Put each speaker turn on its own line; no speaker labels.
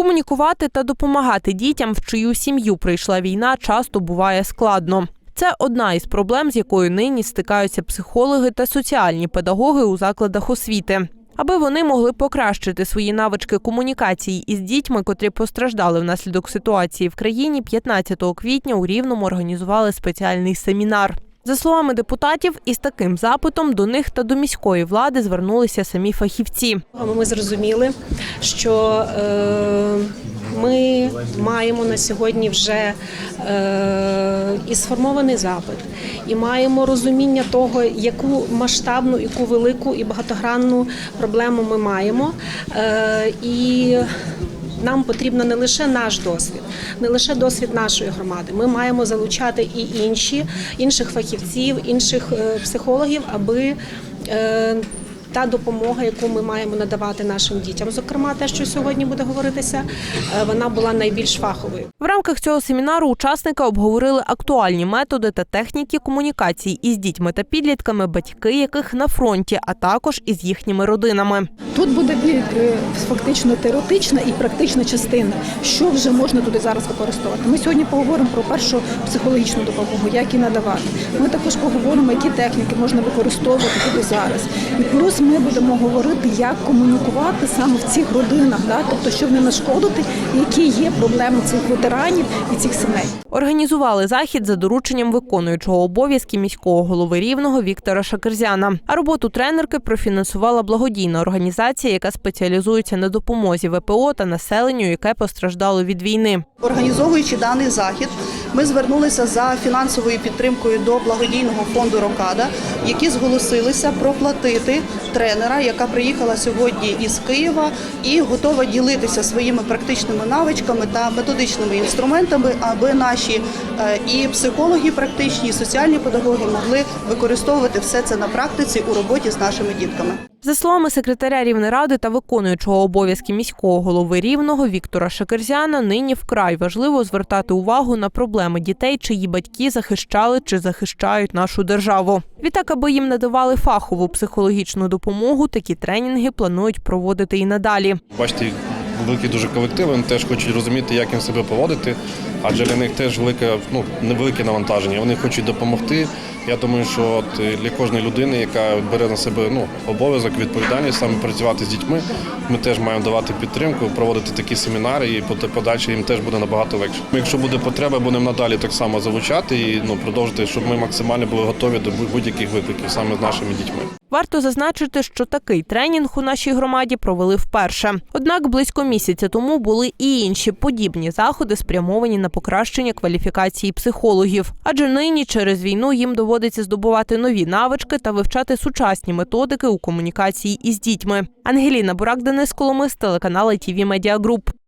Комунікувати та допомагати дітям, в чию сім'ю прийшла війна, часто буває складно. Це одна із проблем, з якою нині стикаються психологи та соціальні педагоги у закладах освіти. Аби вони могли покращити свої навички комунікації із дітьми, котрі постраждали внаслідок ситуації в країні, 15 квітня у Рівному організували спеціальний семінар. За словами депутатів, із таким запитом до них та до міської влади звернулися самі фахівці.
Ми зрозуміли, що е, ми маємо на сьогодні вже е, і сформований запит, і маємо розуміння того, яку масштабну, яку велику і багатогранну проблему ми маємо. Е, і нам потрібно не лише наш досвід, не лише досвід нашої громади. Ми маємо залучати і інші, інших фахівців, інших е, психологів, аби е, та допомога, яку ми маємо надавати нашим дітям, зокрема те, що сьогодні буде говоритися, е, вона була найбільш фаховою.
В рамках цього семінару учасники обговорили актуальні методи та техніки комунікації із дітьми та підлітками, батьки яких на фронті, а також із їхніми родинами.
Тут буде е, фактично теоретична і практична частина, що вже можна туди зараз використовувати. Ми сьогодні поговоримо про першу психологічну допомогу, як її надавати. Ми також поговоримо, які техніки можна використовувати туди зараз. І плюс ми будемо говорити, як комунікувати саме в цих родинах, да? тобто, щоб не нашкодити, які є проблеми цих ветеранів і цих сімей.
Організували захід за дорученням виконуючого обов'язки міського голови рівного Віктора Шакерзяна. А роботу тренерки профінансувала благодійна організація, яка спеціалізується на допомозі ВПО та населенню, яке постраждало від війни.
Організовуючи даний захід, ми звернулися за фінансовою підтримкою до благодійного фонду Рокада, які зголосилися проплатити тренера, яка приїхала сьогодні із Києва і готова ділитися своїми практичними навичками та методичними інструментами, аби наші е, і психологи практичні, і соціальні педагоги могли використовувати все це на практиці у роботі з нашими дітками.
За словами секретаря Рівнеради та виконуючого обов'язки міського голови Рівного Віктора Шакерзяна, нині вкрай важливо звертати увагу на проблеми дітей, чиї батьки захищали чи захищають нашу державу. Відтак, аби їм надавали фахову психологічну допомогу, такі тренінги планують проводити і надалі.
Бачите, великі дуже колективи, вони теж хочуть розуміти, як їм себе поводити, адже для них теж велике, ну, невелике навантаження. Вони хочуть допомогти. Я думаю, що от е, для кожної людини, яка бере на себе ну, обов'язок, відповідальність саме працювати з дітьми, ми теж маємо давати підтримку, проводити такі семінари, і подальше їм теж буде набагато легше. Якщо буде потреба, будемо надалі так само залучати і ну, продовжити, щоб ми максимально були готові до будь-яких викликів саме з нашими дітьми.
Варто зазначити, що такий тренінг у нашій громаді провели вперше. Однак близько місяця тому були і інші подібні заходи, спрямовані на покращення кваліфікації психологів. Адже нині через війну їм доводиться здобувати нові навички та вивчати сучасні методики у комунікації із дітьми. Ангеліна Бурак, Денис Коломис, телеканал ITV Media Group.